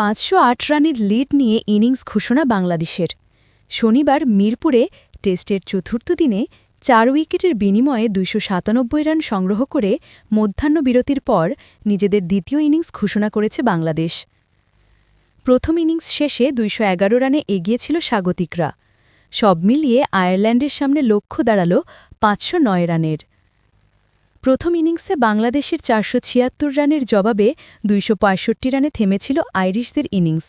পাঁচশো আট রানের লিড নিয়ে ইনিংস ঘোষণা বাংলাদেশের। শনিবার মিরপুরে টেস্টের চতুর্থ দিনে চার উইকেটের বিনিময়ে দুইশো সাতানব্বই রান সংগ্রহ করে মধ্যাহ্ন বিরতির পর নিজেদের দ্বিতীয় ইনিংস ঘোষণা করেছে বাংলাদেশ। প্রথম ইনিংস শেষে দুইশো এগারো রানে এগিয়েছিল স্বাগতিকরা। সব মিলিয়ে আয়ারল্যান্ডের সামনে লক্ষ্য দাঁড়াল পাঁচশো নয় রানের। প্রথম ইনিংসে বাংলাদেশের চারশো ছিয়াত্তর রানের জবাবে দুইশো পঁয়ষট্টি রানে থেমেছিল আইরিশদের ইনিংস।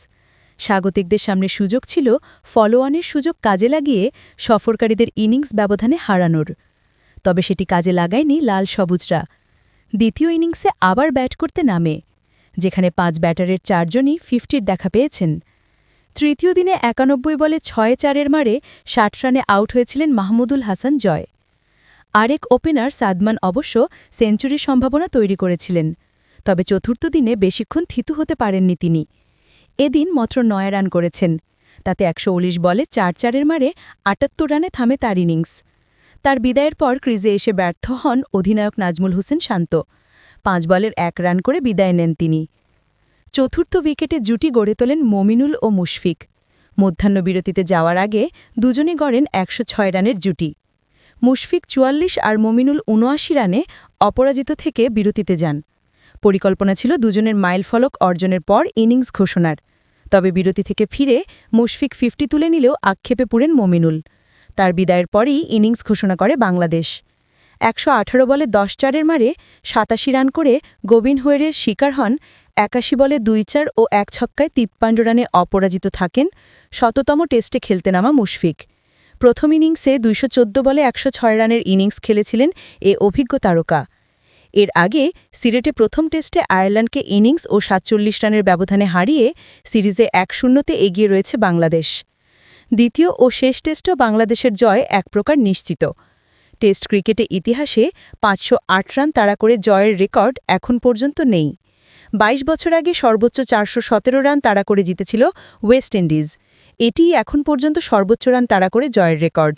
স্বাগতিকদের সামনে সুযোগ ছিল ফলোঅনের সুযোগ কাজে লাগিয়ে সফরকারীদের ইনিংস ব্যবধানে হারানোর। তবে সেটি কাজে লাগায়নি লাল সবুজরা। দ্বিতীয় ইনিংসে আবার ব্যাট করতে নামে, যেখানে পাঁচ ব্যাটারের চারজনই ফিফটির দেখা পেয়েছেন। তৃতীয় দিনে একানব্বই বলে ছয় চারের মারে ষাট রানে আউট হয়েছিলেন মাহমুদুল হাসান জয়। আরেক ওপেনার সাদমান অবশ্য সেঞ্চুরির সম্ভাবনা তৈরি করেছিলেন, তবে চতুর্থ দিনে বেশিক্ষণ থিতু হতে পারেননি তিনি। এদিন মাত্র নয় রান করেছেন, তাতে একশো বলে চার চারের মারে আটাত্তর রানে থামে তার ইনিংস। তার বিদায়ের পর ক্রিজে এসে ব্যর্থ হন অধিনায়ক নাজমুল হোসেন শান্ত, পাঁচ বলের এক রান করে বিদায় নেন তিনি। চতুর্থ উইকেটে জুটি গড়ে তোলেন মমিনুল ও মুশফিক মধ্যাহ্ন বিরতিতে যাওয়ার আগে দুজনে গড়েন একশো ছয় রানের জুটি। মুশফিক চুয়াল্লিশ আর মমিনুল উনআশি রানে অপরাজিত থেকে বিরতিতে যান। পরিকল্পনা ছিল দুজনের মাইল ফলক অর্জনের পর ইনিংস ঘোষণার। তবে বিরতি থেকে ফিরে মুশফিক ফিফটি তুলে নিলেও আক্ষেপে পুরেন মমিনুল। তার বিদায়ের পরেই ইনিংস ঘোষণা করে বাংলাদেশ। একশো আঠারো বলে দশ চারের মারে সাতাশি রান করে গোবিন হোয়েরের শিকার হন, একাশি বলে দুই চার ও এক ছক্কায় তিপ্পান্ন রানে অপরাজিত থাকেন শততম টেস্টে খেলতে নামা মুশফিক। প্রথম ইনিংসে দুইশো চোদ্দ বলে একশো ছয় রানের ইনিংস খেলেছিলেন এ অভিজ্ঞ তারকা। এর আগে সিরেটে প্রথম টেস্টে আয়ারল্যান্ডকে ইনিংস ও সাতচল্লিশ রানের ব্যবধানে হারিয়ে সিরিজে এক শূন্যতে এগিয়ে রয়েছে বাংলাদেশ। দ্বিতীয় ও শেষ টেস্টও বাংলাদেশের জয় এক প্রকার নিশ্চিত। টেস্ট ক্রিকেটে ইতিহাসে পাঁচশো আট রান তাড়া করে জয়ের রেকর্ড এখন পর্যন্ত নেই। ২২ বছর আগে সর্বোচ্চ চারশো সতেরো রান তাড়া করে জিতেছিল ওয়েস্ট ইন্ডিজ। এটিই এখন পর্যন্ত সর্বোচ্চ রান তাড়া করে জয়ের রেকর্ড।